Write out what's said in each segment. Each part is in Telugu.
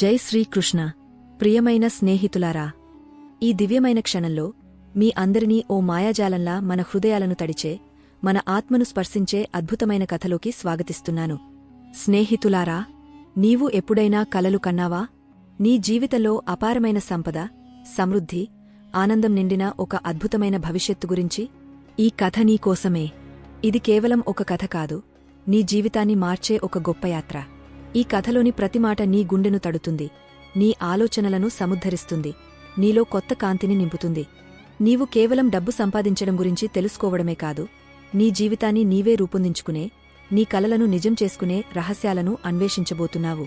జై శ్రీకృష్ణ. ప్రియమైన స్నేహితులారా ఈ దివ్యమైన క్షణంలో మీ అందరినీ ఓ మాయాజాలంలా మన హృదయాలను తడిచే మన ఆత్మను స్పర్శించే అద్భుతమైన కథలోకి స్వాగతిస్తున్నాను. స్నేహితులారా నీవు ఎప్పుడైనా కలలు కన్నావా? నీ జీవితంలో అపారమైన సంపద సమృద్ధి ఆనందం నిండిన ఒక అద్భుతమైన భవిష్యత్తు గురించి ఈ కథ నీకోసమే ఇది కేవలం ఒక కథ కాదు నీ జీవితాన్ని మార్చే ఒక గొప్ప యాత్ర. ఈ కథలోని ప్రతి మాట నీ గుండెను తడుతుంది. నీ ఆలోచనలను సముద్ధరిస్తుంది. నీలో కొత్త కాంతిని నింపుతుంది. నీవు కేవలం డబ్బు సంపాదించడం గురించి తెలుసుకోవడమే కాదు. నీ జీవితాన్ని నీవే రూపొందించుకునే నీ కలలను నిజం చేసుకునే రహస్యాలను అన్వేషించబోతున్నావు.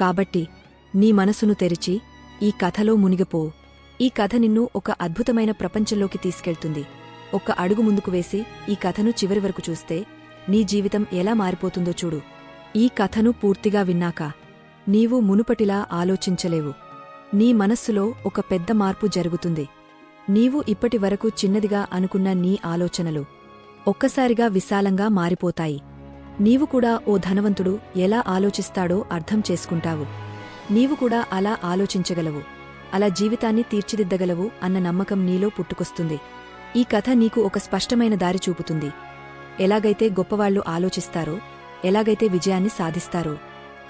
కాబట్టి నీ మనసును తెరిచి ఈ కథలో మునిగిపో. ఈ కథ నిన్ను ఒక అద్భుతమైన ప్రపంచంలోకి తీసుకెళ్తుంది. ఒక్క అడుగు ముందుకు వేసి ఈ కథను చివరి వరకు చూస్తే నీ జీవితం ఎలా మారిపోతుందో చూడు. ఈ కథను పూర్తిగా విన్నాక నీవు మునుపటిలా ఆలోచించలేవు. నీ మనస్సులో ఒక పెద్ద మార్పు జరుగుతుంది. నీవు ఇప్పటివరకు చిన్నదిగా అనుకున్న నీ ఆలోచనలు ఒక్కసారిగా విశాలంగా మారిపోతాయి. నీవు కూడా ఓ ధనవంతుడు ఎలా ఆలోచిస్తాడో అర్థం చేసుకుంటావు. నీవు కూడా అలా ఆలోచించగలవు. అలా జీవితాన్ని తీర్చిదిద్దగలవు అన్న నమ్మకం నీలో పుట్టుకొస్తుంది. ఈ కథ నీకు ఒక స్పష్టమైన దారి చూపుతుంది. ఎలాగైతే గొప్పవాళ్ళు ఆలోచిస్తారో ఎలాగైతే విజయాన్ని సాధిస్తారో.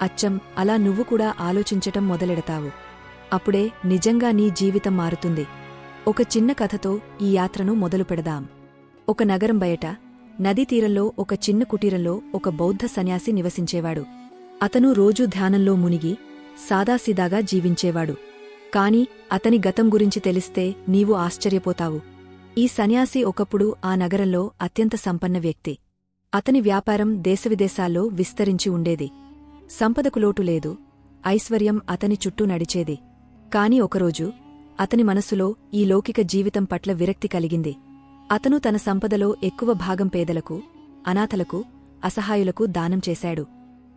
అచ్చం అలా నువ్వు కూడా ఆలోచించటం మొదలెడతావు. అప్పుడే నిజంగా నీ జీవితం మారుతుంది. ఒక చిన్న కథతో ఈ యాత్రను మొదలు పెడదాం. ఒక నగరం బయట నదీ తీరంలో ఒక చిన్న కుటీరంలో ఒక బౌద్ధ సన్యాసి నివసించేవాడు. అతను రోజూ ధ్యానంలో మునిగి సాదాసీదాగా జీవించేవాడు. కాని అతని గతం గురించి తెలిస్తే నీవు ఆశ్చర్యపోతావు. ఈ సన్యాసి ఒకప్పుడు ఆ నగరంలో అత్యంత సంపన్న వ్యక్తి. అతని వ్యాపారం దేశవిదేశాల్లో విస్తరించి ఉండేది. సంపదకు లోటు లేదు. ఐశ్వర్యం అతని చుట్టూ నడిచేది. కాని ఒకరోజు అతని మనసులో ఈ లౌకిక జీవితం పట్ల విరక్తి కలిగింది. అతను తన సంపదలో ఎక్కువ భాగం పేదలకు అనాథలకు అసహాయులకు దానం చేశాడు.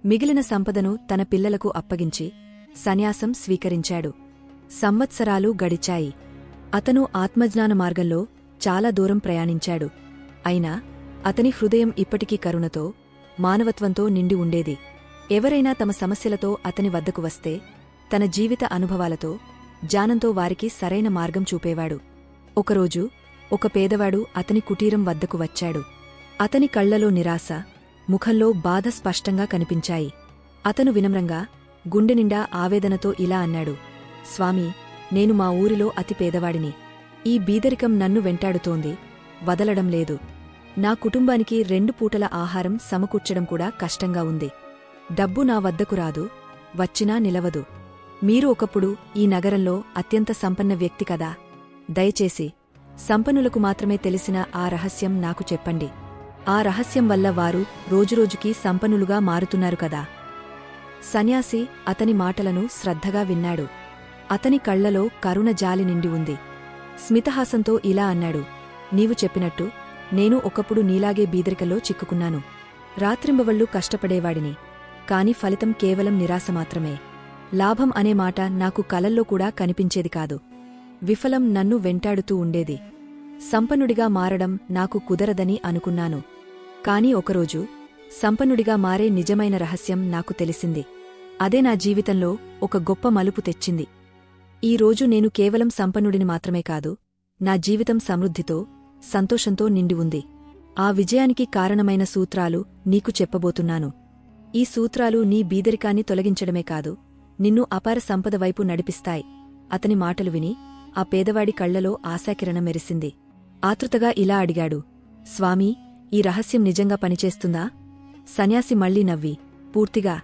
మిగిలిన సంపదను తన పిల్లలకు అప్పగించి సన్యాసం స్వీకరించాడు. సంవత్సరాలు గడిచాయి. అతను ఆత్మజ్ఞాన మార్గంలో చాలా దూరం ప్రయాణించాడు. అయినా అతని హృదయం ఇప్పటికీ కరుణతో మానవత్వంతో నిండి ఉండేది. ఎవరైనా తమ సమస్యలతో అతని వద్దకు వస్తే తన జీవిత అనుభవాలతో జానంతో వారికి సరైన మార్గం చూపేవాడు. ఒకరోజు ఒక పేదవాడు అతని కుటీరం వద్దకు వచ్చాడు. అతని కళ్ళలో నిరాశ ముఖంలో బాధ స్పష్టంగా కనిపించాయి. అతను వినమ్రంగా గుండెనిండా ఆవేదనతో ఇలా అన్నాడు స్వామి నేను మా ఊరిలో అతి పేదవాడిని. ఈ బీదరికం నన్ను వెంటాడుతోంది. వదలడం లేదు. నా కుటుంబానికి రెండు పూటల ఆహారం సమకూర్చడం కూడా కష్టంగా ఉంది. డబ్బు నా వద్దకు రాదు వచ్చినా నిలవదు. మీరు ఒకప్పుడు ఈ నగరంలో అత్యంత సంపన్న వ్యక్తి కదా. దయచేసి సంపన్నులకు మాత్రమే తెలిసిన ఆ రహస్యం నాకు చెప్పండి. ఆ రహస్యం వల్ల వారు రోజురోజుకీ సంపన్నులుగా మారుతున్నారు కదా. సన్యాసి అతని మాటలను శ్రద్ధగా విన్నాడు. అతని కళ్ళలో కరుణ జాలి నిండి ఉంది. స్మితహాసంతో ఇలా అన్నాడు. నీవు చెప్పినట్టు నేను ఒకప్పుడు నీలాగే బీదరికలో చిక్కుకున్నాను. రాత్రింబవళ్ళు కష్టపడేవాడిని. కాని ఫలితం కేవలం నిరాశ మాత్రమే. లాభం అనే మాట నాకు కలల్లో కూడా కనిపించేది కాదు. విఫలం నన్ను వెంటాడుతూ ఉండేది. సంపన్నుడిగా మారడం నాకు కుదరదని అనుకున్నాను. కాని ఒకరోజు సంపన్నుడిగా మారే నిజమైన రహస్యం నాకు తెలిసింది. అదే నా జీవితంలో ఒక గొప్ప మలుపు తెచ్చింది. ఈ రోజు నేను కేవలం సంపన్నుడిని మాత్రమే కాదు నా జీవితం సమృద్ధితో సంతోషంతో నిండి ఉంది. ఆ విజయానికి కారణమైన సూత్రాలు నీకు చెప్పబోతున్నాను. ఈ సూత్రాలు నీ బీదరికాన్ని తొలగించడమే కాదు నిన్ను అపార సంపద వైపు నడిపిస్తాయి. అతని మాటలు విని ఆ పేదవాడి కళ్ళలో ఆశాకిరణం మెరిసింది. ఆతృతగా ఇలా అడిగాడు స్వామీ ఈ రహస్యం నిజంగా పనిచేస్తుందా? సన్యాసి మళ్ళీ నవ్వి పూర్తిగా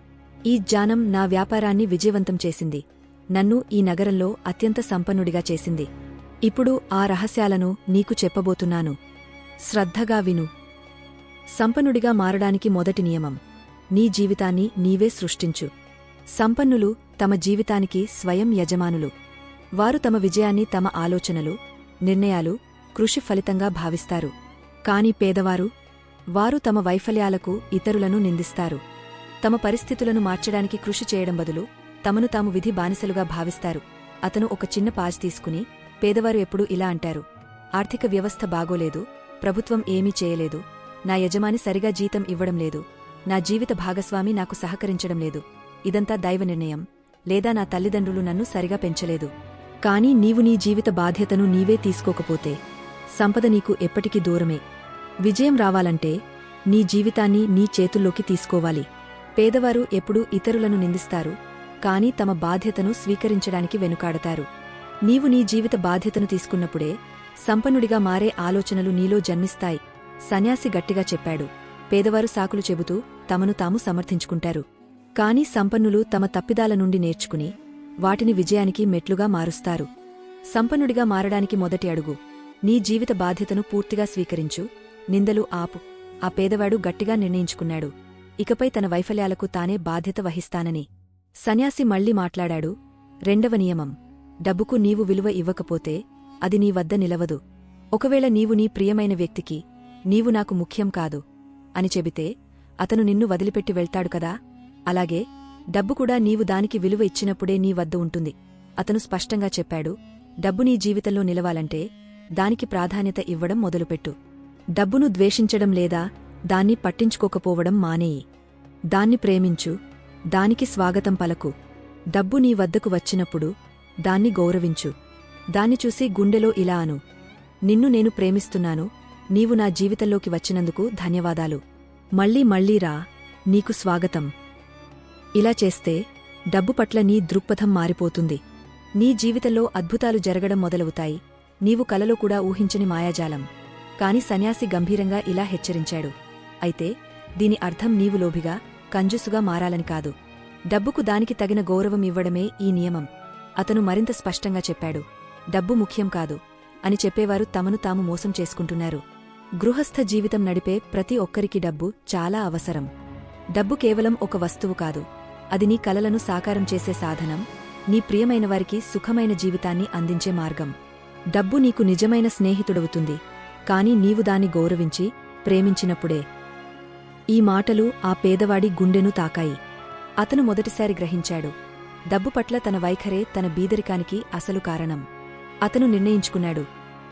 ఈ జానం నా వ్యాపారాన్ని విజయవంతం చేసింది. నన్ను ఈ నగరంలో అత్యంత సంపన్నుడిగా చేసింది. ఇప్పుడు ఆ రహస్యాలను నీకు చెప్పబోతున్నాను. శ్రద్ధగా విను. సంపన్నుడిగా మారడానికి మొదటి నియమం. నీ జీవితాన్ని నీవే సృష్టించు. సంపన్నులు తమ జీవితానికి స్వయం యజమానులు. వారు తమ విజయాన్ని తమ ఆలోచనలు నిర్ణయాలు కృషి ఫలితంగా భావిస్తారు. కాని పేదవారు వారు తమ వైఫల్యాలకు ఇతరులను నిందిస్తారు. తమ పరిస్థితులను మార్చడానికి కృషి చేయడం బదులు తమను తాము విధి బానిసలుగా భావిస్తారు. అతను ఒక చిన్న పాజ్ తీసుకుని పేదవారు ఎప్పుడూ ఇలా అంటారు. ఆర్థిక వ్యవస్థ బాగోలేదు ప్రభుత్వం ఏమీ చేయలేదు నా యజమాని సరిగా జీతం ఇవ్వడం లేదు నా జీవిత భాగస్వామి నాకు సహకరించడం లేదు ఇదంతా దైవ నిర్ణయం లేదా నా తల్లిదండ్రులు నన్ను సరిగా పెంచలేదు. కాని నీవు నీ జీవిత బాధ్యతను నీవే తీసుకోకపోతే సంపద నీకు ఎప్పటికీ దూరమే. విజయం రావాలంటే నీ జీవితాన్ని నీ చేతుల్లోకి తీసుకోవాలి. పేదవారు ఎప్పుడూ ఇతరులను నిందిస్తారు కాని తమ బాధ్యతను స్వీకరించడానికి వెనుకాడతారు. నీవు నీ జీవిత బాధ్యతను తీసుకున్నప్పుడే సంపన్నుడిగా మారే ఆలోచనలు నీలో జన్మిస్తాయి సన్యాసి గట్టిగా చెప్పాడు. పేదవారు సాకులు చెబుతూ తమను తాము సమర్థించుకుంటారు. కాని సంపన్నులు తమ తప్పిదాల నుండి నేర్చుకుని వాటిని విజయానికి మెట్లుగా మారుస్తారు. సంపన్నుడిగా మారడానికి మొదటి అడుగు నీ జీవిత బాధ్యతను పూర్తిగా స్వీకరించు నిందలు ఆపు. ఆ పేదవాడు గట్టిగా నిర్ణయించుకున్నాడు. ఇకపై తన వైఫల్యాలకు తానే బాధ్యత వహిస్తానని సన్యాసి మళ్ళీ మాట్లాడాడు. రెండవ నియమం డబ్బుకు నీవు విలువ ఇవ్వకపోతే అది నీ వద్ద నిలవదు. ఒకవేళ నీవు నీ ప్రియమైన వ్యక్తికి నీవు నాకు ముఖ్యం కాదు అని చెబితే అతను నిన్ను వదిలిపెట్టి వెళ్తాడు కదా? అలాగే డబ్బు కూడా నీవు దానికి విలువ ఇచ్చినప్పుడే నీ వద్ద ఉంటుంది. అతను స్పష్టంగా చెప్పాడు డబ్బు నీ జీవితంలో నిలవాలంటే దానికి ప్రాధాన్యత ఇవ్వడం మొదలుపెట్టు. డబ్బును ద్వేషించడం లేదా దాన్ని పట్టించుకోకపోవడం మానేయి. దాన్ని ప్రేమించు దానికి స్వాగతం పలకు. డబ్బు నీ వద్దకు వచ్చినప్పుడు దాన్ని గౌరవించు. దాన్ని చూసి గుండెలో ఇలా అను. నిన్ను నేను ప్రేమిస్తున్నాను. నీవు నా జీవితంలోకి వచ్చినందుకు ధన్యవాదాలు. మళ్ళీ మళ్ళీ రా. నీకు స్వాగతం. ఇలా చేస్తే డబ్బు పట్ల నీ దృక్పథం మారిపోతుంది. నీ జీవితంలో అద్భుతాలు జరగడం మొదలవుతాయి. నీవు కలలో కూడా ఊహించని మాయాజాలం. కాని సన్యాసి గంభీరంగా ఇలా హెచ్చరించాడు. అయితే దీని అర్థం నీవు లోభిగా కంజుసుగా మారాలని కాదు. డబ్బుకు దానికి తగిన గౌరవం ఇవ్వడమే ఈ నియమం. అతను మరింత స్పష్టంగా చెప్పాడు. డబ్బు ముఖ్యం కాదు అని చెప్పేవారు తమను తాము మోసం చేసుకుంటున్నారు. గృహస్థ జీవితం నడిపే ప్రతి ఒక్కరికి డబ్బు చాలా అవసరం. డబ్బు కేవలం ఒక వస్తువు కాదు. అది నీ కలలను సాకారం చేసే సాధనం నీ ప్రియమైన వారికి సుఖమైన జీవితాన్ని అందించే మార్గం. డబ్బు నీకు నిజమైన స్నేహితుడవుతుంది కాని నీవు దాన్ని గౌరవించి ప్రేమించినప్పుడే. ఈ మాటలు ఆ పేదవాడి గుండెను తాకాయి. అతను మొదటిసారి గ్రహించాడు. డబ్బు పట్ల తన వైఖరే తన బీదరికానికి అసలు కారణం. అతను నిర్ణయించుకున్నాడు.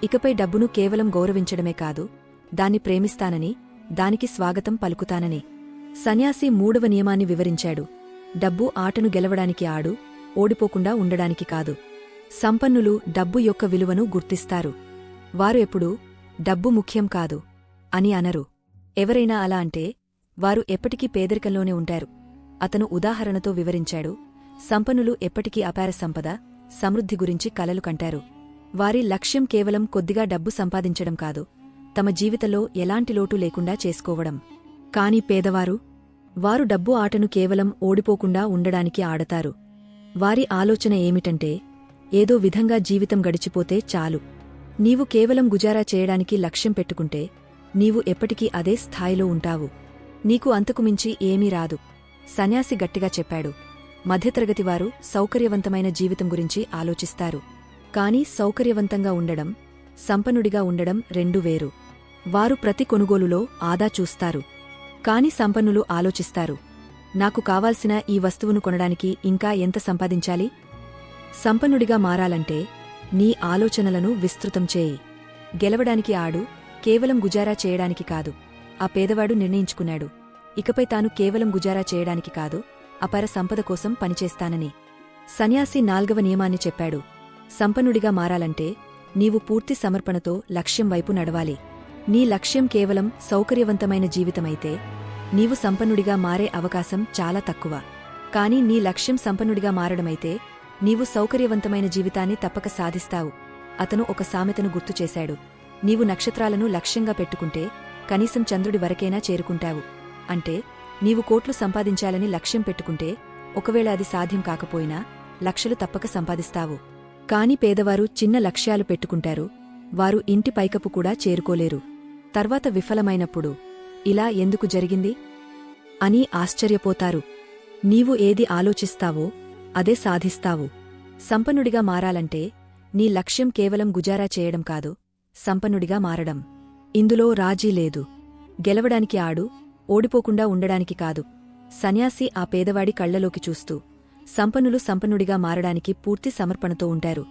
ఇకపై డబ్బును కేవలం గౌరవించడమే కాదు దాన్ని ప్రేమిస్తానని దానికి స్వాగతం పలుకుతానని. సన్యాసి మూడవ నియమాన్ని వివరించాడు. డబ్బు ఆటను గెలవడానికి ఆడు ఓడిపోకుండా ఉండడానికి కాదు. సంపన్నులు డబ్బు యొక్క విలువను గుర్తిస్తారు. వారు ఎప్పుడూ డబ్బు ముఖ్యం కాదు అని అనరు. ఎవరైనా అలా అంటే వారు ఎప్పటికీ పేదరికంలోనే ఉంటారు. అతను ఉదాహరణతో వివరించాడు సంపన్నులు ఎప్పటికీ అపార సంపద సమృద్ధి గురించి కలలు కంటారు. వారి లక్ష్యం కేవలం కొద్దిగా డబ్బు సంపాదించడం కాదు తమ జీవితంలో ఎలాంటి లోటు లేకుండా చేసుకోవడం. కాని పేదవారు వారు డబ్బు ఆటను కేవలం ఓడిపోకుండా ఉండడానికి ఆడతారు. వారి ఆలోచన ఏమిటంటే ఏదో విధంగా జీవితం గడిచిపోతే చాలు. నీవు కేవలం గుజారా చేయడానికి లక్ష్యం పెట్టుకుంటే నీవు ఎప్పటికీ అదే స్థాయిలో ఉంటావు. నీకు అంతకుమించి ఏమీ రాదు. సన్యాసి గట్టిగా చెప్పాడు. మధ్యతరగతివారు సౌకర్యవంతమైన జీవితం గురించి ఆలోచిస్తారు. కాని సౌకర్యవంతంగా ఉండడం సంపన్నుడిగా ఉండడం రెండు వేరు. వారు ప్రతి కొనుగోలులో ఆదా చూస్తారు. కాని సంపన్నులు ఆలోచిస్తారు. నాకు కావాల్సిన ఈ వస్తువును కొనడానికి ఇంకా ఎంత సంపాదించాలి? సంపన్నుడిగా మారాలంటే నీ ఆలోచనలను విస్తృతం చేయి. గెలవడానికి ఆడు కేవలం గుజారా చేయడానికి కాదు. ఆ పేదవాడు నిర్ణయించుకున్నాడు. ఇకపై తాను కేవలం గుజారా చేయడానికి కాదు అపర సంపద కోసం పనిచేస్తానని. సన్యాసి నాల్గవ నియమాన్ని చెప్పాడు. సంపన్నుడిగా మారాలంటే నీవు పూర్తి సమర్పణతో లక్ష్యం వైపు నడవాలి. నీ లక్ష్యం కేవలం సౌకర్యవంతమైన జీవితమైతే నీవు సంపన్నుడిగా మారే అవకాశం చాలా తక్కువ. కాని నీ లక్ష్యం సంపన్నుడిగా మారడమైతే నీవు సౌకర్యవంతమైన జీవితాన్ని తప్పక సాధిస్తావు. అతను ఒక సామెతను గుర్తుచేశాడు నీవు నక్షత్రాలను లక్ష్యంగా పెట్టుకుంటే కనీసం చంద్రుడి వరకైనా చేరుకుంటావు. అంటే నీవు కోట్లు సంపాదించాలని లక్ష్యం పెట్టుకుంటే ఒకవేళ అది సాధ్యం కాకపోయినా లక్షలు తప్పక సంపాదిస్తావు. కాని పేదవారు చిన్న లక్ష్యాలు పెట్టుకుంటారు. వారు ఇంటి పైకప్పు కూడా చేరుకోలేరు. తర్వాత విఫలమైనప్పుడు ఇలా ఎందుకు జరిగింది? అని ఆశ్చర్యపోతారు. నీవు ఏది ఆలోచిస్తావో అదే సాధిస్తావు. సంపన్నుడిగా మారాలంటే నీ లక్ష్యం కేవలం గుజారా చేయడం కాదు సంపన్నుడిగా మారడం. ఇందులో రాజీ లేదు. గెలవడానికి ఆడు ఓడిపోకుండా ఉండడానికి కాదు. సన్యాసి ఆ పేదవాడి కళ్ళలోకి చూస్తూ సంపన్నులు సంపన్నుడిగా మారడానికి పూర్తి సమర్పణతో ఉంటారు.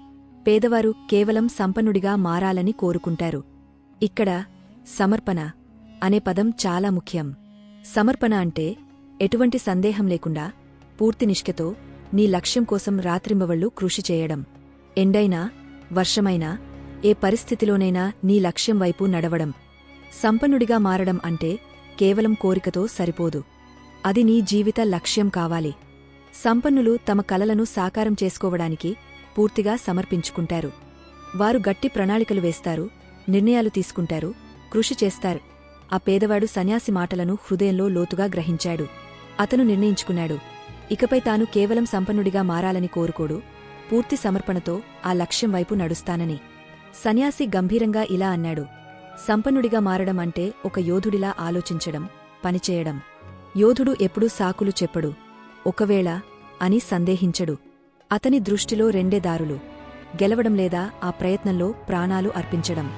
పేదవారు కేవలం సంపన్నుడిగా మారాలని కోరుకుంటారు. ఇక్కడ సమర్పణ అనే పదం చాలా ముఖ్యం. సమర్పణ అంటే ఎటువంటి సందేహం లేకుండా పూర్తి నిష్కతో నీ లక్ష్యం కోసం రాత్రింబవళ్ళు కృషి చేయడం. ఎండైనా వర్షమైనా ఏ పరిస్థితిలోనైనా నీ లక్ష్యం వైపు నడవడం. సంపన్నుడిగా మారడం అంటే కేవలం కోరికతో సరిపోదు. అది నీ జీవిత లక్ష్యం కావాలి. సంపన్నులు తమ కలలను సాకారం చేసుకోవడానికి పూర్తిగా సమర్పించుకుంటారు. వారు గట్టి ప్రణాళికలు వేస్తారు నిర్ణయాలు తీసుకుంటారు కృషి చేస్తారు. ఆ పేదవాడు సన్యాసి మాటలను హృదయంలో లోతుగా గ్రహించాడు. అతను నిర్ణయించుకున్నాడు. ఇకపై తాను కేవలం సంపన్నుడిగా మారాలని కోరుకోడు. పూర్తి సమర్పణతో ఆ లక్ష్యం వైపు నడుస్తానని. సన్యాసి గంభీరంగా ఇలా అన్నాడు. సంపన్నుడిగా మారడం అంటే ఒక యోధుడిలా ఆలోచించడం పనిచేయడం. యోధుడు ఎప్పుడూ సాకులు చెప్పడు. ఒకవేళ అని సందేహించడు. అతని దృష్టిలో రెండే దారులు. గెలవడం లేదా ఆ ప్రయత్నంలో ప్రాణాలు అర్పించడం.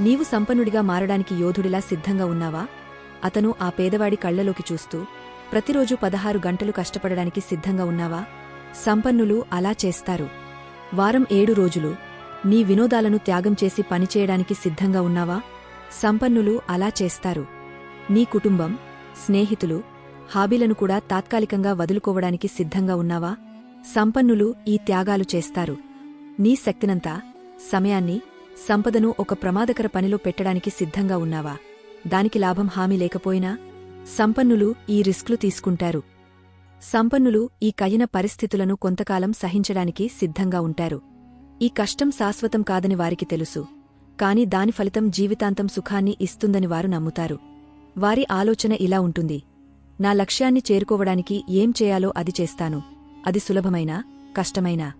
నీవు సంపన్నుడిగా మారడానికి యోధుడిలా సిద్ధంగా ఉన్నావా? అతను ఆ పేదవాడి కళ్ళలోకి చూస్తూ ప్రతిరోజు పదహారు గంటలు కష్టపడడానికి సిద్ధంగా ఉన్నావా? సంపన్నులు అలా చేస్తారు. వారం ఏడు రోజులు. నీ వినోదాలను త్యాగం చేసి పనిచేయడానికి సిద్ధంగా ఉన్నావా? సంపన్నులు అలా చేస్తారు. నీ కుటుంబం స్నేహితులు హాబీలను కూడా తాత్కాలికంగా వదులుకోవడానికి సిద్ధంగా ఉన్నావా? సంపన్నులు ఈ త్యాగాలు చేస్తారు. నీ శక్తినంతా సమయాన్ని సంపదను ఒక ప్రమాదకర పనిలో పెట్టడానికి సిద్ధంగా ఉన్నావా? దానికి లాభం హామీ లేకపోయినా సంపన్నులు ఈ రిస్క్లు తీసుకుంటారు. సంపన్నులు ఈ కయిన పరిస్థితులను కొంతకాలం సహించడానికి సిద్ధంగా ఉంటారు. ఈ కష్టం శాశ్వతం కాదని వారికి తెలుసు. కాని దాని ఫలితం జీవితాంతం సుఖాన్ని ఇస్తుందని వారు నమ్ముతారు. వారి ఆలోచన ఇలా ఉంటుంది. నా లక్ష్యాన్ని చేరుకోవడానికి ఏం చేయాలో అది చేస్తాను. అది సులభమైనా? కష్టమైనా?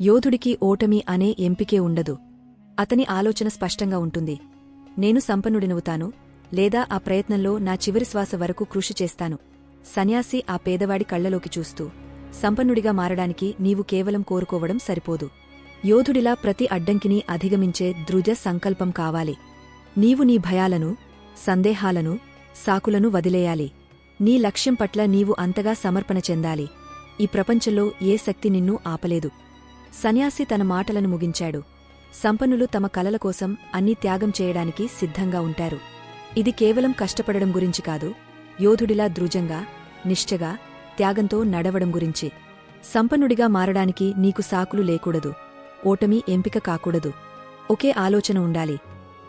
యోధుడికి ఓటమి అనే ఎంపికే ఉండదు. అతని ఆలోచన స్పష్టంగా ఉంటుంది. నేను సంపన్నుడినవుతాను లేదా ఆ ప్రయత్నంలో నా చివరి శ్వాస వరకు కృషి చేస్తాను. సన్యాసి ఆ పేదవాడి కళ్ళలోకి చూస్తూ సంపన్నుడిగా మారడానికి నీవు కేవలం కోరుకోవడం సరిపోదు. యోధుడిలా ప్రతి అడ్డంకిని అధిగమించే దృఢ సంకల్పం కావాలి. నీవు నీ భయాలను సందేహాలను సాకులను వదిలేయాలి. నీ లక్ష్యం పట్ల నీవు అంతగా సమర్పణ చెందాలి. ఈ ప్రపంచంలో ఏ శక్తి నిన్ను ఆపలేదు. సన్యాసి తన మాటలను ముగించాడు. సంపన్నులు తమ కలల కోసం అన్ని త్యాగం చేయడానికి సిద్ధంగా ఉంటారు. ఇది కేవలం కష్టపడడం గురించి కాదు యోధుడిలా ధృజంగా నిష్ఠగా త్యాగంతో నడవడం గురించి. సంపన్నుడిగా మారడానికి నీకు సాకులు లేకూడదు. ఓటమి ఎంపిక కాకూడదు. ఒకే ఆలోచన ఉండాలి.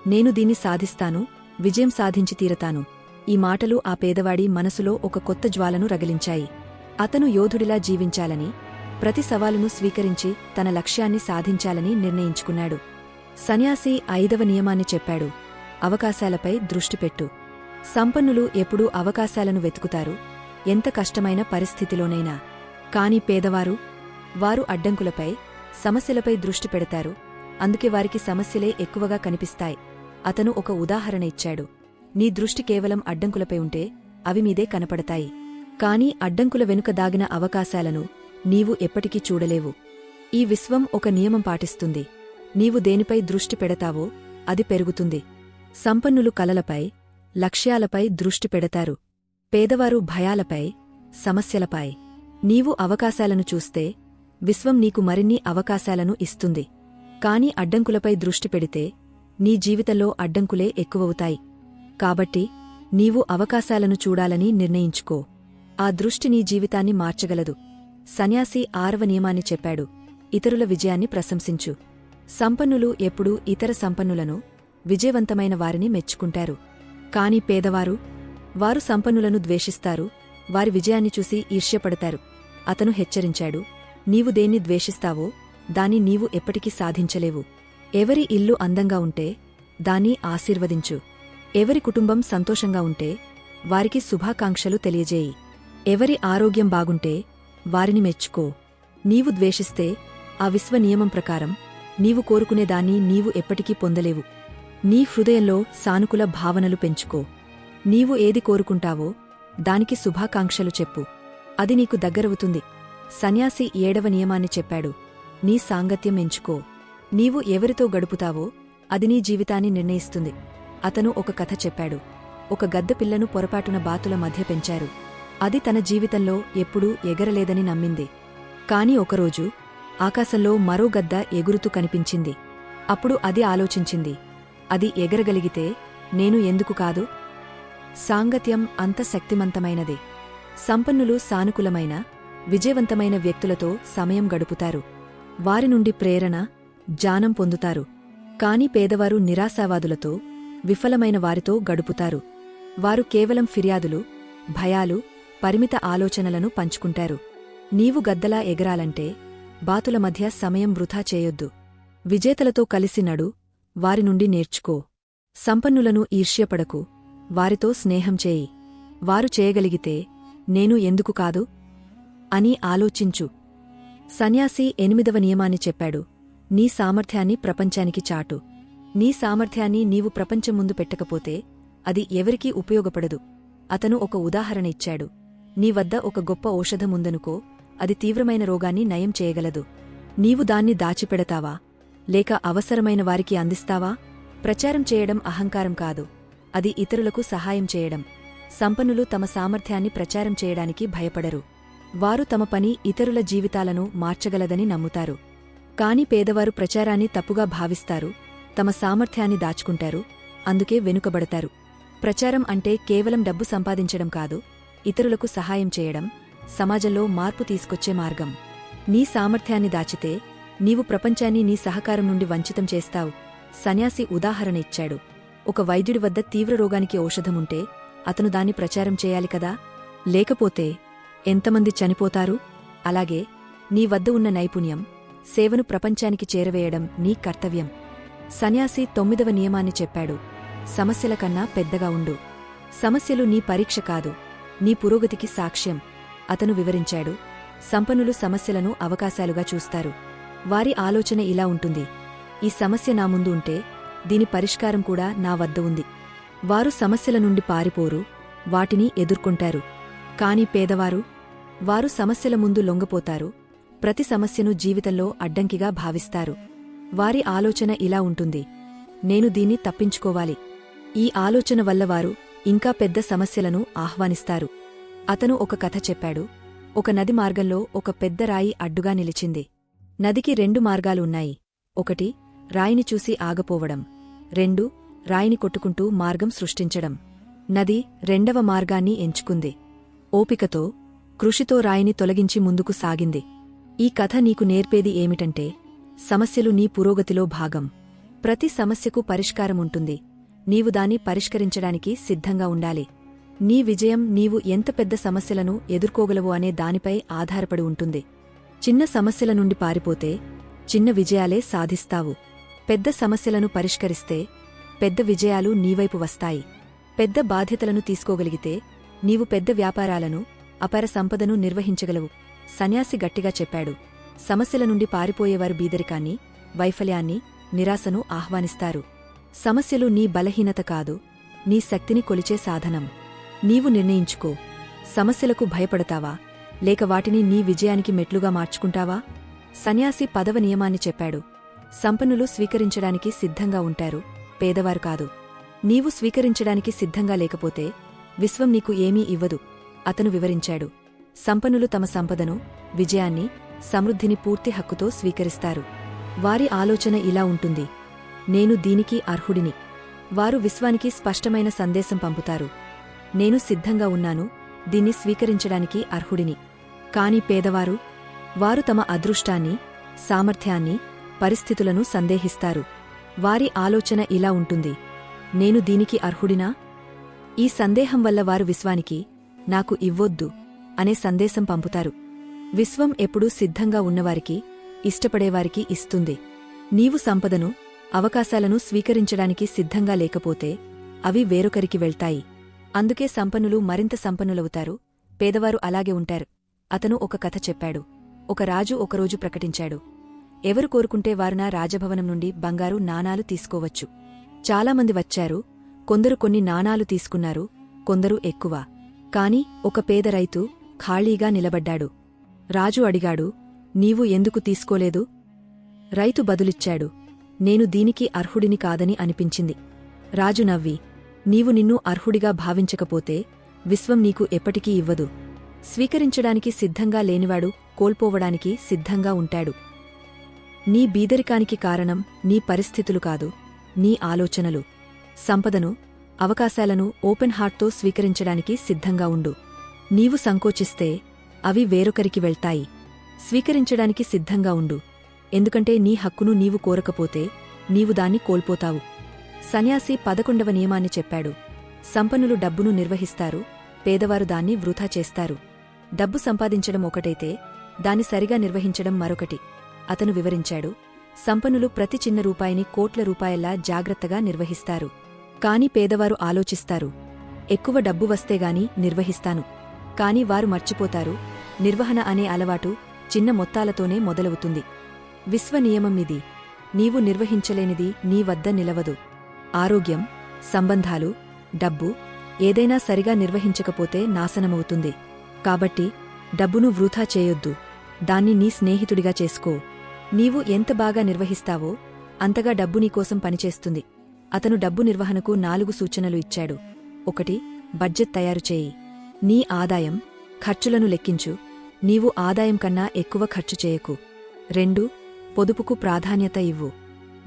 నేను దీన్ని సాధిస్తాను విజయం సాధించి తీరతాను. ఈ మాటలు ఆ పేదవాడి మనసులో ఒక కొత్త జ్వాలను రగిలించాయి. అతను యోధుడిలా జీవించాలని ప్రతి సవాలును స్వీకరించి తన లక్ష్యాన్ని సాధించాలని నిర్ణయించుకున్నాడు. సన్యాసి ఐదవ నియమాన్ని చెప్పాడు. అవకాశాలపై దృష్టిపెట్టు సంపన్నులు ఎప్పుడూ అవకాశాలను వెతుకుతారు ఎంత కష్టమైన పరిస్థితిలోనైనా. కాని పేదవారు వారు అడ్డంకులపై సమస్యలపై దృష్టి పెడతారు. అందుకే వారికి సమస్యలే ఎక్కువగా కనిపిస్తాయి. అతను ఒక ఉదాహరణ ఇచ్చాడు. నీ దృష్టి కేవలం అడ్డంకులపై ఉంటే అవి మీదే కనపడతాయి. కాని అడ్డంకుల వెనుక దాగిన అవకాశాలను నీవు ఎప్పటికీ చూడలేవు. ఈ విశ్వం ఒక నియమం పాటిస్తుంది. నీవు దేనిపై దృష్టి పెడతావో అది పెరుగుతుంది. సంపన్నులు కలలపై లక్ష్యాలపై దృష్టి పెడతారు. పేదవారు భయాలపై సమస్యలపై. నీవు అవకాశాలను చూస్తే విశ్వం నీకు మరిన్ని అవకాశాలను ఇస్తుంది. కాని అడ్డంకులపై దృష్టి పెడితే నీ జీవితంలో అడ్డంకులే ఎక్కువవుతాయి. కాబట్టి నీవు అవకాశాలను చూడాలని నిర్ణయించుకో. ఆ దృష్టి నీ జీవితాన్ని మార్చగలదు. సన్యాసి ఆరవ నియమాన్ని చెప్పాడు. ఇతరుల విజయాన్ని ప్రశంసించు. సంపన్నులు ఎప్పుడూ ఇతర సంపన్నులను విజయవంతమైన వారిని మెచ్చుకుంటారు. కాని పేదవారు వారు సంపన్నులను ద్వేషిస్తారు వారి విజయాన్ని చూసి ఈర్ష్యపడతారు. అతను హెచ్చరించాడు. నీవు దేన్ని ద్వేషిస్తావో దాన్ని నీవు ఎప్పటికీ సాధించలేవు. ఎవరి ఇల్లు అందంగా ఉంటే దాన్ని ఆశీర్వదించు. ఎవరి కుటుంబం సంతోషంగా ఉంటే వారికి శుభాకాంక్షలు తెలియజేయి. ఎవరి ఆరోగ్యం బాగుంటే వారిని మెచ్చుకో. నీవు ద్వేషిస్తే ఆ విశ్వ నియమం ప్రకారం నీవు కోరుకునేదాన్ని నీవు ఎప్పటికీ పొందలేవు. నీ హృదయంలో సానుకూల భావనలు పెంచుకో. నీవు ఏది కోరుకుంటావో దానికి శుభాకాంక్షలు చెప్పు. అది నీకు దగ్గరవుతుంది. సన్యాసి ఏడవ నియమాన్ని చెప్పాడు. నీ సాంగత్యం ఎంచుకో. నీవు ఎవరితో గడుపుతావో అది నీ జీవితాన్ని నిర్ణయిస్తుంది. అతను ఒక కథ చెప్పాడు. ఒక గద్ద పిల్లను పొరపాటున బాతుల మధ్య పెంచారు. అది తన జీవితంలో ఎప్పుడూ ఎగరలేదని నమ్మింది. కాని ఒకరోజు ఆకాశంలో మరో గద్ద ఎగురుతూ కనిపించింది. అప్పుడు అది ఆలోచించింది. అది ఎగరగలిగితే నేను ఎందుకు కాదు? సాంగత్యం అంత శక్తిమంతమైనది. సంపన్నులు సానుకూలమైన విజయవంతమైన వ్యక్తులతో సమయం గడుపుతారు. వారి నుండి ప్రేరణ జానం పొందుతారు. కాని పేదవారు నిరాశావాదులతో విఫలమైన వారితో గడుపుతారు. వారు కేవలం ఫిర్యాదులు భయాలు పరిమిత ఆలోచనలను పంచుకుంటారు. నీవు గద్దలా ఎగరాలంటే బాతుల మధ్య సమయం వృథా చేయొద్దు. విజేతలతో కలిసి నడు వారి నుండి నేర్చుకో. సంపన్నులను ఈర్ష్యపడకు వారితో స్నేహం చేయి. వారు చేయగలిగితే నేను ఎందుకు కాదు? అని ఆలోచించు. సన్యాసి ఎనిమిదవ నియమాన్ని చెప్పాడు. నీ సామర్థ్యాన్ని ప్రపంచానికి చాటు. నీ సామర్థ్యాన్ని నీవు ప్రపంచం ముందు పెట్టకపోతే అది ఎవరికీ ఉపయోగపడదు. అతను ఒక ఉదాహరణ ఇచ్చాడు. నీ వద్ద ఒక గొప్ప ఔషధముందనుకో అది తీవ్రమైన రోగాన్ని నయం చేయగలదు. నీవు దాన్ని దాచిపెడతావా? లేక అవసరమైన వారికి అందిస్తావా? ప్రచారం చేయడం అహంకారం కాదు. అది ఇతరులకు సహాయం చేయడం. సంపన్నులు తమ సామర్థ్యాన్ని ప్రచారం చేయడానికి భయపడరు. వారు తమ పని ఇతరుల జీవితాలను మార్చగలదని నమ్ముతారు. కాని పేదవారు ప్రచారాన్ని తప్పుగా భావిస్తారు తమ సామర్థ్యాన్ని దాచుకుంటారు అందుకే వెనుకబడతారు. ప్రచారం అంటే కేవలం డబ్బు సంపాదించడం కాదు ఇతరులకు సహాయం చేయడం సమాజంలో మార్పు తీసుకొచ్చే మార్గం. నీ సామర్థ్యాన్ని దాచితే నీవు ప్రపంచాన్ని నీ సహకారం నుండి వంచితం చేస్తావు సన్యాసి ఉదాహరణ ఇచ్చాడు. ఒక వైద్యుడి వద్ద తీవ్ర రోగానికి ఔషధముంటే అతను దాన్ని ప్రచారం చేయాలి కదా? లేకపోతే ఎంతమంది చనిపోతారు? అలాగే నీ వద్ద ఉన్న నైపుణ్యం సేవను ప్రపంచానికి చేరవేయడం నీ కర్తవ్యం. సన్యాసి తొమ్మిదవ నియమాన్ని చెప్పాడు. సమస్యల కన్నా పెద్దగా ఉండు. సమస్యలు నీ పరీక్ష కాదు నీ పురోగతికి సాక్ష్యం అతను వివరించాడు. సంపన్నులు సమస్యలను అవకాశాలుగా చూస్తారు. వారి ఆలోచన ఇలా ఉంటుంది. ఈ సమస్య నా ముందు ఉంటే దీని పరిష్కారం కూడా నా వద్ద ఉంది. వారు సమస్యల నుండి పారిపోరు వాటిని ఎదుర్కొంటారు. కాని పేదవారు వారు సమస్యల ముందు లొంగపోతారు. ప్రతి సమస్యను జీవితంలో అడ్డంకిగా భావిస్తారు. వారి ఆలోచన ఇలా ఉంటుంది. నేను దీన్ని తప్పించుకోవాలి. ఈ ఆలోచన వల్ల వారు ఇంకా పెద్ద సమస్యలను ఆహ్వానిస్తారు. అతను ఒక కథ చెప్పాడు. ఒక నది మార్గంలో ఒక పెద్ద రాయి అడ్డుగా నిలిచింది. నదికి రెండు మార్గాలు ఉన్నాయి. ఒకటి రాయిని చూసి ఆగపోవడం. రెండు రాయిని కొట్టుకుంటూ మార్గం సృష్టించడం. నది రెండవ మార్గాన్ని ఎంచుకుంది. ఓపికతో కృషితో రాయిని తొలగించి ముందుకు సాగింది. ఈ కథ నీకు నేర్పేది ఏమిటంటే సమస్యలు నీ పురోగతిలో భాగం. ప్రతి సమస్యకు పరిష్కారముంటుంది నీవు దాన్ని పరిష్కరించడానికి సిద్ధంగా ఉండాలి. నీ విజయం నీవు ఎంత పెద్ద సమస్యలను ఎదుర్కోగలవు అనే దానిపై ఆధారపడి ఉంటుంది. చిన్న సమస్యల నుండి పారిపోతే చిన్న విజయాలే సాధిస్తావు. పెద్ద సమస్యలను పరిష్కరిస్తే పెద్ద విజయాలు నీవైపు వస్తాయి. పెద్ద బాధ్యతలను తీసుకోగలిగితే నీవు పెద్ద వ్యాపారాలను అపర సంపదను నిర్వహించగలవు. సన్యాసి గట్టిగా చెప్పాడు. సమస్యల నుండి పారిపోయేవారు బీదరికాన్ని వైఫల్యాన్ని నిరాశను ఆహ్వానిస్తారు. సమస్యలు నీ బలహీనత కాదు నీ శక్తిని కొలిచే సాధనం. నీవు నిర్ణయించుకో. సమస్యలకు భయపడతావా? లేక వాటిని నీ విజయానికి మెట్లుగా మార్చుకుంటావా? సన్యాసి పదవ నియమాన్ని చెప్పాడు. సంపన్నులు స్వీకరించడానికి సిద్ధంగా ఉంటారు పేదవారు కాదు. నీవు స్వీకరించడానికి సిద్ధంగా లేకపోతే విశ్వం నీకు ఏమీ ఇవ్వదు. అతను వివరించాడు. సంపన్నులు తమ సంపదను విజయాన్ని సమృద్ధిని పూర్తి హక్కుతో స్వీకరిస్తారు. వారి ఆలోచన ఇలా ఉంటుంది. నేను దీనికి అర్హుడిని. వారు విశ్వానికి స్పష్టమైన సందేశం పంపుతారు. నేను సిద్ధంగా ఉన్నాను. దీన్ని స్వీకరించడానికి అర్హుడిని. కాని పేదవారు వారు తమ అదృష్టాన్ని సామర్థ్యాన్ని పరిస్థితులను సందేహిస్తారు. వారి ఆలోచన ఇలా ఉంటుంది. నేను దీనికి అర్హుడినా? ఈ సందేహం వల్ల వారు విశ్వానికి నాకు ఇవ్వొద్దు అనే సందేశం పంపుతారు. విశ్వం ఎప్పుడూ సిద్ధంగా ఉన్నవారికి ఇష్టపడేవారికి ఇస్తుంది. నీవు సంపదను అవకాశాలను స్వీకరించడానికి సిద్ధంగా లేకపోతే అవి వేరొకరికి వెళ్తాయి. అందుకే సంపన్నులు మరింత సంపన్నులవుతారు. పేదవారు అలాగే ఉంటారు. అతను ఒక కథ చెప్పాడు. ఒక రాజు ఒకరోజు ప్రకటించాడు. ఎవరు కోరుకుంటే వారునా రాజభవనం నుండి బంగారు నాణాలు తీసుకోవచ్చు. చాలామంది వచ్చారు. కొందరు కొన్ని నాణాలు తీసుకున్నారు. కొందరు ఎక్కువ. కాని ఒక పేద రైతు ఖాళీగా నిలబడ్డాడు. రాజు అడిగాడు నీవు ఎందుకు తీసుకోలేదు? రైతు బదులిచ్చాడు నేను దీనికి అర్హుడిని కాదని అనిపించింది. రాజు నవ్వి నీవు నిన్ను అర్హుడిగా భావించకపోతే విశ్వం నీకు ఎప్పటికీ ఇవ్వదు. స్వీకరించడానికి సిద్ధంగా లేనివాడు కోల్పోవడానికి సిద్ధంగా ఉంటాడు. నీ బీదరికానికి కారణం నీ పరిస్థితులు కాదు నీ ఆలోచనలు. సంపదను అవకాశాలను ఓపెన్ హార్ట్తో స్వీకరించడానికి సిద్ధంగా ఉండు. నీవు సంకోచిస్తే అవి వేరొకరికి వెళ్తాయి. స్వీకరించడానికి సిద్ధంగా ఉండు. ఎందుకంటే నీ హక్కును నీవు కోరకపోతే నీవు దాన్ని కోల్పోతావు. సన్యాసి పదకొండవ నియమాన్ని చెప్పాడు. సంపన్నులు డబ్బును నిర్వహిస్తారు పేదవారు దాన్ని వృధా చేస్తారు. డబ్బు సంపాదించడం ఒకటైతే దాన్ని సరిగా నిర్వహించడం మరొకటి. అతను వివరించాడు సంపన్నులు ప్రతి చిన్న రూపాయిని కోట్ల రూపాయల్లా జాగ్రత్తగా నిర్వహిస్తారు. కాని పేదవారు ఆలోచిస్తారు. ఎక్కువ డబ్బు వస్తేగాని నిర్వహిస్తాను. కాని వారు మర్చిపోతారు. నిర్వహణ అనే అలవాటు చిన్న మొత్తాలతోనే మొదలవుతుంది. విశ్వనియమం ఇది. నీవు నిర్వహించలేనిది నీ వద్ద నిలవదు. ఆరోగ్యం సంబంధాలు డబ్బు ఏదైనా సరిగా నిర్వహించకపోతే నాశనమవుతుంది. కాబట్టి డబ్బును వృథా చేయొద్దు. దాన్ని నీ స్నేహితుడిగా చేసుకో. నీవు ఎంత బాగా నిర్వహిస్తావో అంతగా డబ్బు నీకోసం పనిచేస్తుంది. అతను డబ్బు నిర్వహణకు నాలుగు సూచనలు ఇచ్చాడు. ఒకటి బడ్జెట్ తయారు చేయి. నీ ఆదాయం ఖర్చులను లెక్కించు. నీవు ఆదాయం కన్నా ఎక్కువ ఖర్చు చేయకు. రెండు పొదుపుకు ప్రాధాన్యత ఇవ్వు.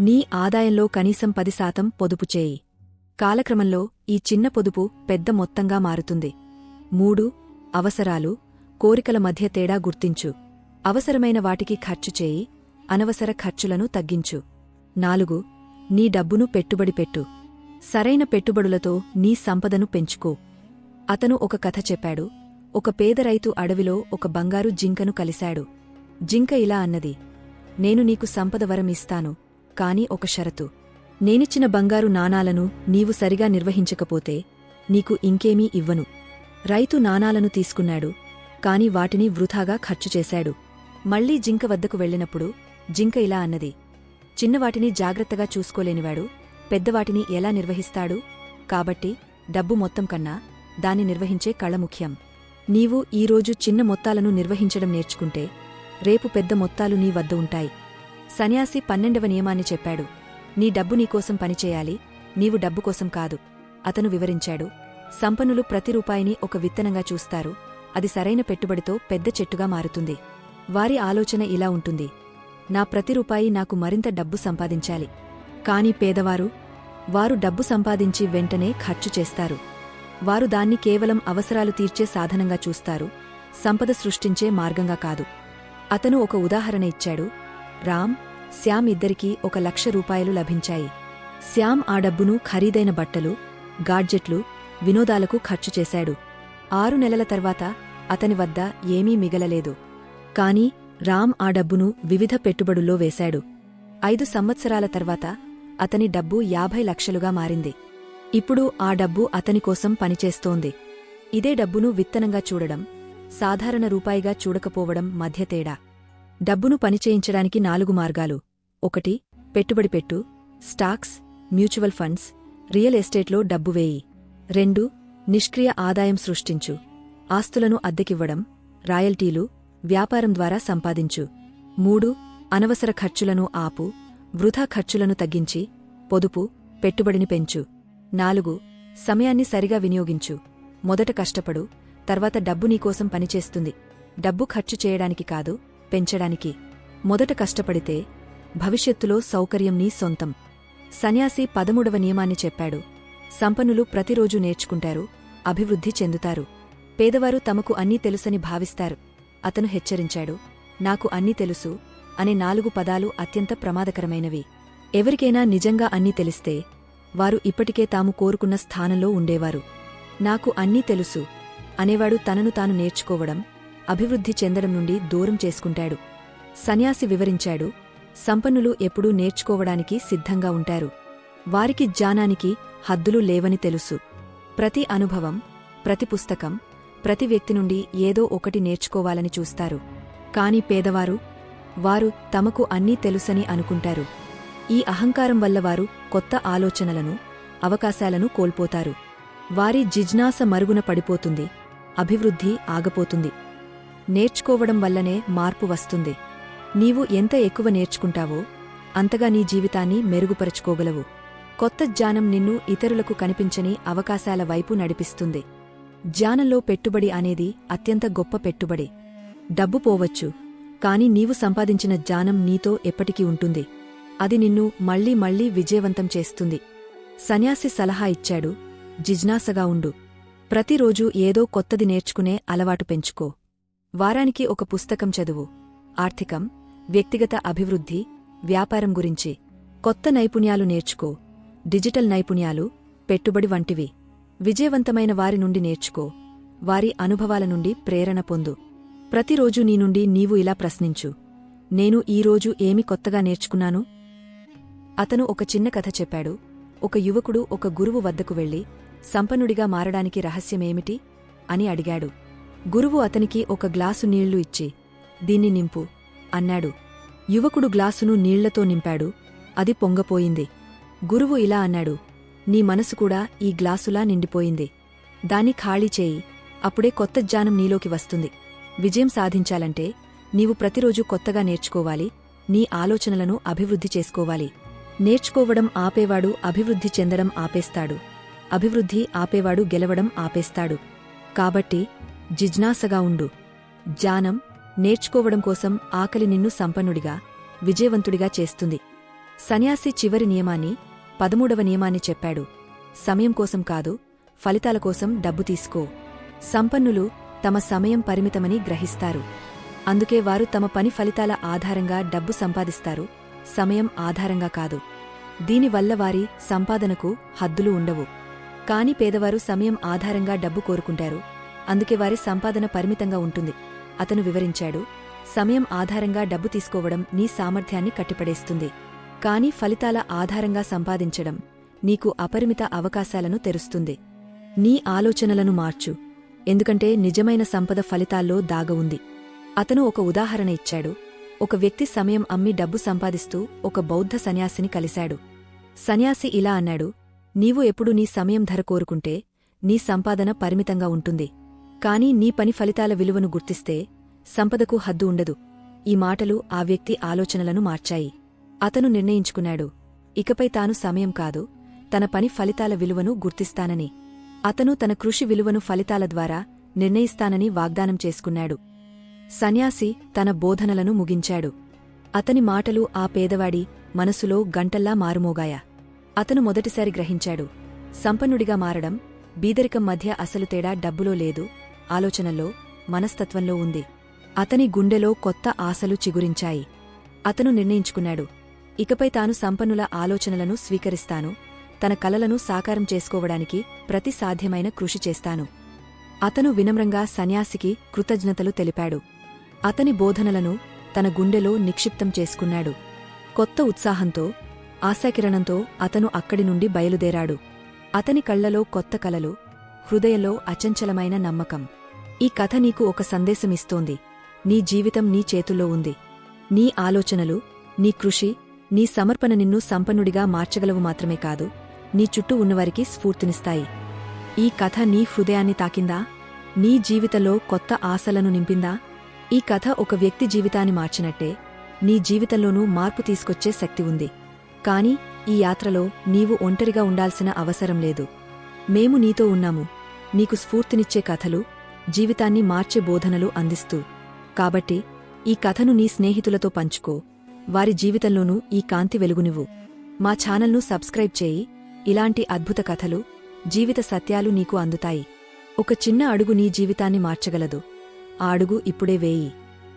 నీ ఆదాయంలో కనీసం పది శాతం పొదుపు చేయి. కాలక్రమంలో ఈ చిన్న పొదుపు పెద్ద మొత్తంగా మారుతుంది. మూడు అవసరాలు కోరికల మధ్య తేడా గుర్తించు. అవసరమైన వాటికి ఖర్చు చేయి. అనవసర ఖర్చులను తగ్గించు. నాలుగు నీ డబ్బును పెట్టుబడి పెట్టు. సరైన పెట్టుబడులతో నీ సంపదను పెంచుకో. అతను ఒక కథ చెప్పాడు. ఒక పేద రైతు అడవిలో ఒక బంగారు జింకను కలిశాడు. జింక ఇలా అన్నది. నేను నీకు సంపద వరం ఇస్తాను కాని ఒక షరతు. నేనిచ్చిన బంగారు నాణాలను నీవు సరిగా నిర్వహించకపోతే నీకు ఇంకేమీ ఇవ్వను. రైతు నాణాలను తీసుకున్నాడు కాని వాటిని వృథాగా ఖర్చు చేశాడు. మళ్ళీ జింక వద్దకు వెళ్ళినప్పుడు జింక ఇలా అన్నది. చిన్నవాటిని జాగ్రత్తగా చూసుకోలేనివాడు పెద్దవాటిని ఎలా నిర్వహిస్తాడు? కాబట్టి డబ్బు మొత్తం కన్నా దాన్ని నిర్వహించే కళ ముఖ్యం. నీవు ఈరోజు చిన్న మొత్తాలను నిర్వహించడం నేర్చుకుంటే రేపు పెద్ద మొత్తాలు నీ వద్ద ఉంటాయి. సన్యాసి పన్నెండవ నియమాన్ని చెప్పాడు. నీ డబ్బు నీకోసం పనిచేయాలి నీవు డబ్బు కోసం కాదు. అతను వివరించాడు. సంపన్నులు ప్రతి రూపాయిని ఒక విత్తనంగా చూస్తారు. అది సరైన పెట్టుబడితో పెద్ద చెట్టుగా మారుతుంది. వారి ఆలోచన ఇలా ఉంటుంది. నా ప్రతి రూపాయి నాకు మరింత డబ్బు సంపాదించాలి. కాని పేదవారు వారు డబ్బు సంపాదించి వెంటనే ఖర్చు చేస్తారు. వారు దాన్ని కేవలం అవసరాలు తీర్చే సాధనంగా చూస్తారు. సంపద సృష్టించే మార్గంగా కాదు. అతను ఒక ఉదాహరణ ఇచ్చాడు. రామ్ శ్యామ్ ఇద్దరికీ ఒక లక్ష రూపాయలు లభించాయి. శ్యామ్ ఆ డబ్బును ఖరీదైన బట్టలు గాడ్జెట్లు వినోదాలకు ఖర్చు చేశాడు. ఆరు నెలల తర్వాత అతని వద్ద ఏమీ మిగలలేదు. కాని రామ్ ఆ డబ్బును వివిధ పెట్టుబడుల్లో వేశాడు. ఐదు సంవత్సరాల తర్వాత అతని డబ్బు యాభై లక్షలుగా మారింది. ఇప్పుడు ఆ డబ్బు అతని కోసం పనిచేస్తోంది. ఇదే డబ్బును విత్తనంగా చూడడం సాధారణ రూపాయిగా చూడకపోవడం మధ్య తేడా. డబ్బును పనిచేయించడానికి నాలుగు మార్గాలు. ఒకటి పెట్టుబడి పెట్టు స్టాక్స్ మ్యూచువల్ ఫండ్స్ రియల్ ఎస్టేట్లో డబ్బు వేయి. రెండు నిష్క్రియ ఆదాయం సృష్టించు. ఆస్తులను అద్దెకివ్వడం రాయల్టీలు వ్యాపారం ద్వారా సంపాదించు. మూడు అనవసర ఖర్చులను ఆపు. వృధా ఖర్చులను తగ్గించి. పొదుపు పెట్టుబడిని పెంచు. నాలుగు సమయాన్ని సరిగా వినియోగించు. మొదట కష్టపడు. తర్వాత డబ్బు నీకోసం పనిచేస్తుంది. డబ్బు ఖర్చు చేయడానికి కాదు పెంచడానికి. మొదట కష్టపడితే భవిష్యత్తులో సౌకర్యం నీ సొంతం. సన్యాసి పదమూడవ నియమాన్ని చెప్పాడు. సంపన్నులు ప్రతిరోజూ నేర్చుకుంటారు అభివృద్ధి చెందుతారు. పేదవారు తమకు అన్నీ తెలుసని భావిస్తారు. అతను హెచ్చరించాడు. నాకు అన్నీ తెలుసు అనే నాలుగు పదాలు అత్యంత ప్రమాదకరమైనవి. ఎవరికైనా నిజంగా అన్నీ తెలిస్తే వారు ఇప్పటికే తాము కోరుకున్న స్థానంలో ఉండేవారు. నాకు అన్నీ తెలుసు అనేవాడు తనను తాను నేర్చుకోవడం అభివృద్ధి చెందడం నుండి దూరం చేసుకుంటాడు. సన్యాసి వివరించాడు సంపన్నులు ఎప్పుడూ నేర్చుకోవడానికి సిద్ధంగా ఉంటారు. వారికి జ్ఞానానికి హద్దులు లేవని తెలుసు. ప్రతి అనుభవం ప్రతి పుస్తకం ప్రతి వ్యక్తి నుండి ఏదో ఒకటి నేర్చుకోవాలని చూస్తారు. కాని పేదవారు వారు తమకు అన్నీ తెలుసని అనుకుంటారు. ఈ అహంకారం వల్ల వారు కొత్త ఆలోచనలను అవకాశాలను కోల్పోతారు. వారి జిజ్ఞాస మరుగున పడిపోతుంది అభివృద్ధి ఆగపోతుంది. నేర్చుకోవడం వల్లనే మార్పు వస్తుంది. నీవు ఎంత ఎక్కువ నేర్చుకుంటావో అంతగా నీ జీవితాన్ని మెరుగుపరుచుకోగలవు. కొత్త జ్ఞానం నిన్ను ఇతరులకు కనిపించని అవకాశాల వైపు నడిపిస్తుంది. ధ్యానంలో పెట్టుబడి అనేది అత్యంత గొప్ప పెట్టుబడి. డబ్బు పోవచ్చు కాని నీవు సంపాదించిన జ్ఞానం నీతో ఎప్పటికీ ఉంటుంది. అది నిన్ను మళ్ళీ మళ్ళీ విజయవంతం చేస్తుంది. సన్యాసి సలహా ఇచ్చాడు జిజ్ఞాసగా ఉండు. ప్రతిరోజూ ఏదో కొత్తది నేర్చుకునే అలవాటు పెంచుకో. వారానికి ఒక పుస్తకం చదువు. ఆర్థికం వ్యక్తిగత అభివృద్ధి వ్యాపారం గురించి కొత్త నైపుణ్యాలు నేర్చుకో. డిజిటల్ నైపుణ్యాలు పెట్టుబడి వంటివి. విజయవంతమైన వారి నుండి నేర్చుకో. వారి అనుభవాల నుండి ప్రేరణ పొందు. ప్రతిరోజు నీ నుండి నీవు ఇలా ప్రశ్నించు. నేను ఈరోజు ఏమి కొత్తగా నేర్చుకున్నాను? అతను ఒక చిన్న కథ చెప్పాడు. ఒక యువకుడు ఒక గురువు వద్దకు వెళ్ళి సంపన్నుడిగా మారడానికి రహస్యమేమిటి? అని అడిగాడు. గురువు అతనికి ఒక గ్లాసు నీళ్ళు ఇచ్చి దీన్ని నింపు అన్నాడు. యువకుడు గ్లాసును నీళ్ళతో నింపాడు. అది పొంగపోయింది. గురువు ఇలా అన్నాడు. నీ మనసు కూడా ఈ గ్లాసులా నిండిపోయింది. దాన్ని ఖాళీ చేయి. అప్పుడే కొత్త జ్ఞానం నీలోకి వస్తుంది. విజయం సాధించాలంటే నీవు ప్రతిరోజు కొత్తగా నేర్చుకోవాలి. నీ ఆలోచనలను అభివృద్ధి చేసుకోవాలి. నేర్చుకోవడం ఆపేవాడు అభివృద్ధి చెందడం ఆపేస్తాడు. అభివృద్ధి ఆపేవాడు గెలవడం ఆపేస్తాడు. కాబట్టి జిజ్ఞాసగా ఉండు. జ్ఞానం నేర్చుకోవడం కోసం ఆకలి నిన్ను సంపన్నుడిగా విజయవంతుడిగా చేస్తుంది. సన్యాసి చివరి నియమాన్ని పదమూడవ నియమాన్ని చెప్పాడు. సమయం కోసం కాదు ఫలితాల కోసం డబ్బు తీసుకో. సంపన్నులు తమ సమయం పరిమితమని గ్రహిస్తారు. అందుకే వారు తమ పని ఫలితాల ఆధారంగా డబ్బు సంపాదిస్తారు. సమయం ఆధారంగా కాదు. దీనివల్ల వారి సంపాదనకు హద్దులు ఉండవు. కాని పేదవారు సమయం ఆధారంగా డబ్బు కోరుకుంటారు. అందుకే వారి సంపాదన పరిమితంగా ఉంటుంది. అతను వివరించాడు సమయం ఆధారంగా డబ్బు తీసుకోవడం నీ సామర్థ్యాన్ని కట్టిపడేస్తుంది. కాని ఫలితాల ఆధారంగా సంపాదించడం నీకు అపరిమిత అవకాశాలను తెరుస్తుంది. నీ ఆలోచనలను మార్చు. ఎందుకంటే నిజమైన సంపద ఫలితాల్లో దాగ ఉంది. అతను ఒక ఉదాహరణ ఇచ్చాడు. ఒక వ్యక్తి సమయం అమ్మి డబ్బు సంపాదిస్తూ ఒక బౌద్ధ సన్యాసిని కలిశాడు. సన్యాసి ఇలా అన్నాడు నీవు ఎప్పుడు నీ సమయం ధర కోరుకుంటే నీ సంపాదన పరిమితంగా ఉంటుంది. కాని నీ పని ఫలితాల విలువను గుర్తిస్తే సంపదకు హద్దు ఉండదు. ఈ మాటలు ఆ వ్యక్తి ఆలోచనలను మార్చాయి. అతను నిర్ణయించుకున్నాడు. ఇకపై తాను సమయం కాదు తన పని ఫలితాల విలువను గుర్తిస్తానని. అతను తన కృషి విలువను ఫలితాల ద్వారా నిర్ణయిస్తానని వాగ్దానం చేసుకున్నాడు. సన్యాసి తన బోధనలను ముగించాడు. అతని మాటలు ఆ పేదవాడి మనసులో గంటల్లా మారుమోగాయా. అతను మొదటిసారి గ్రహించాడు. సంపన్నుడిగా మారడం బీదరికం మధ్య అసలు తేడా డబ్బులో లేదు ఆలోచనల్లో మనస్తత్వంలో ఉంది. అతని గుండెలో కొత్త ఆశలు చిగురించాయి. అతను నిర్ణయించుకున్నాడు. ఇకపై తాను సంపన్నుల ఆలోచనలను స్వీకరిస్తాను తన కలలను సాకారం చేసుకోవడానికి ప్రతి సాధ్యమైన కృషి చేస్తాను. అతను వినమ్రంగా సన్యాసికి కృతజ్ఞతలు తెలిపాడు. అతని బోధనలను తన గుండెలో నిక్షిప్తం చేసుకున్నాడు. కొత్త ఉత్సాహంతో ఆశాకిరణంతో అతను అక్కడి నుండి బయలుదేరాడు. అతని కళ్ళలో కొత్త కలలు హృదయంలో అచంచలమైన నమ్మకం. ఈ కథ నీకు ఒక సందేశమిస్తోంది. నీ జీవితం నీ చేతుల్లో ఉంది. నీ ఆలోచనలు నీ కృషి నీ సమర్పణ నిన్ను సంపన్నుడిగా మార్చగలవు మాత్రమే కాదు నీ చుట్టూ ఉన్నవారికి స్ఫూర్తినిస్తాయి. ఈ కథ నీ హృదయాన్ని తాకిందా? నీ జీవితంలో కొత్త ఆశలను నింపిందా? ఈ కథ ఒక వ్యక్తి జీవితాన్ని మార్చినట్టే నీ జీవితంలోనూ మార్పు తీసుకొచ్చే శక్తి ఉంది. కాని ఈ యాత్రలో నీవు ఒంటరిగా ఉండాల్సిన అవసరం లేదు. మేము నీతో ఉన్నాము. నీకు స్ఫూర్తినిచ్చే కథలు జీవితాన్ని మార్చే బోధనలు అందిస్తూ. కాబట్టి ఈ కథను నీ స్నేహితులతో పంచుకో. వారి జీవితంలోనూ ఈ కాంతి వెలుగునివ్వు. మా ఛానల్ను సబ్స్క్రైబ్ చేయి. ఇలాంటి అద్భుత కథలు జీవిత సత్యాలు నీకు అందుతాయి. ఒక చిన్న అడుగు నీ జీవితాన్ని మార్చగలదు. ఆ అడుగు ఇప్పుడే వేయి.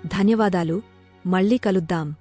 ధన్యవాదాలు. మళ్ళీ కలుద్దాం.